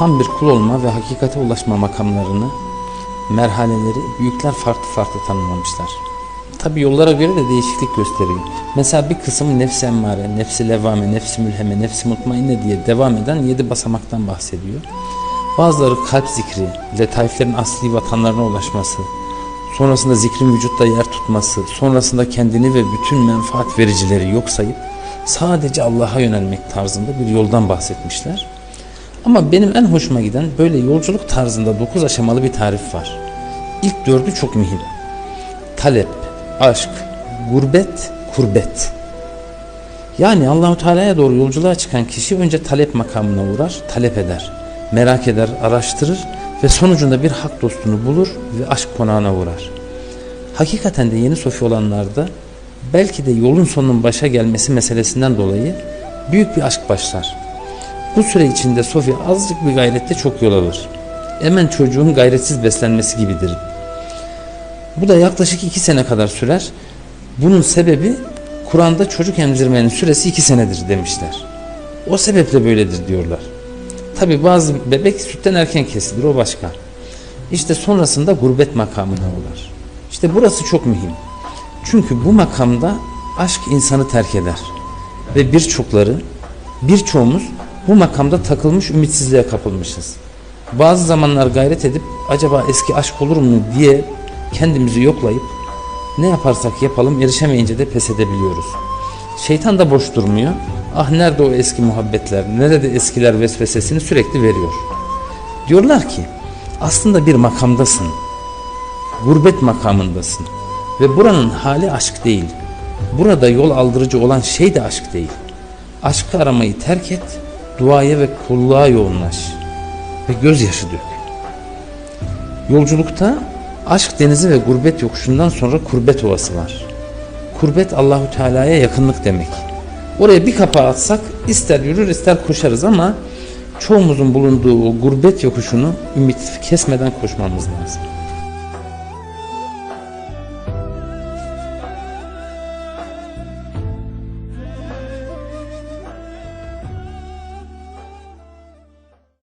tam bir kul olma ve hakikate ulaşma makamlarını, merhaleleri büyükler farklı farklı tanımlamışlar. Tabi yollara göre de değişiklik gösteriyor. Mesela bir kısım nefsi emmare, nefsi levame, nefsi mülheme, nefsi mutmainne diye devam eden yedi basamaktan bahsediyor. Bazıları kalp zikri, letaiflerin asli vatanlarına ulaşması, sonrasında zikrin vücutta yer tutması, sonrasında kendini ve bütün menfaat vericileri yok sayıp sadece Allah'a yönelmek tarzında bir yoldan bahsetmişler. Ama benim en hoşuma giden böyle yolculuk tarzında 9 aşamalı bir tarif var. İlk dördü çok mühim. Talep, aşk, gurbet, kurbet. Yani Allahu Teala'ya doğru yolculuğa çıkan kişi önce talep makamına uğrar, talep eder, merak eder, araştırır ve sonucunda bir hak dostunu bulur ve aşk konağına uğrar. Hakikaten de yeni sofi olanlarda belki de yolun sonunun başa gelmesi meselesinden dolayı büyük bir aşk başlar. Bu süre içinde Sofi azıcık bir gayrette çok yol alır. Hemen çocuğun gayretsiz beslenmesi gibidir. Bu da yaklaşık iki sene kadar sürer. Bunun sebebi Kur'an'da çocuk emzirmenin süresi iki senedir demişler. O sebeple böyledir diyorlar. Tabi bazı bebek sütten erken kesilir o başka. İşte sonrasında gurbet makamına uğrar. İşte burası çok mühim. Çünkü bu makamda aşk insanı terk eder. Ve birçokları, birçoğumuz bu makamda takılmış ümitsizliğe kapılmışız. Bazı zamanlar gayret edip acaba eski aşk olur mu diye kendimizi yoklayıp ne yaparsak yapalım erişemeyince de pes edebiliyoruz. Şeytan da boş durmuyor. Ah nerede o eski muhabbetler, nerede eskiler vesvesesini sürekli veriyor. Diyorlar ki aslında bir makamdasın. Gurbet makamındasın. Ve buranın hali aşk değil. Burada yol aldırıcı olan şey de aşk değil. Aşkı aramayı terk et, duaya ve kulluğa yoğunlaş ve gözyaşı dök. Yolculukta aşk denizi ve gurbet yokuşundan sonra kurbet ovası var. Kurbet Allahu Teala'ya yakınlık demek. Oraya bir kapağı atsak ister yürür ister koşarız ama çoğumuzun bulunduğu o gurbet yokuşunu ümit kesmeden koşmamız lazım.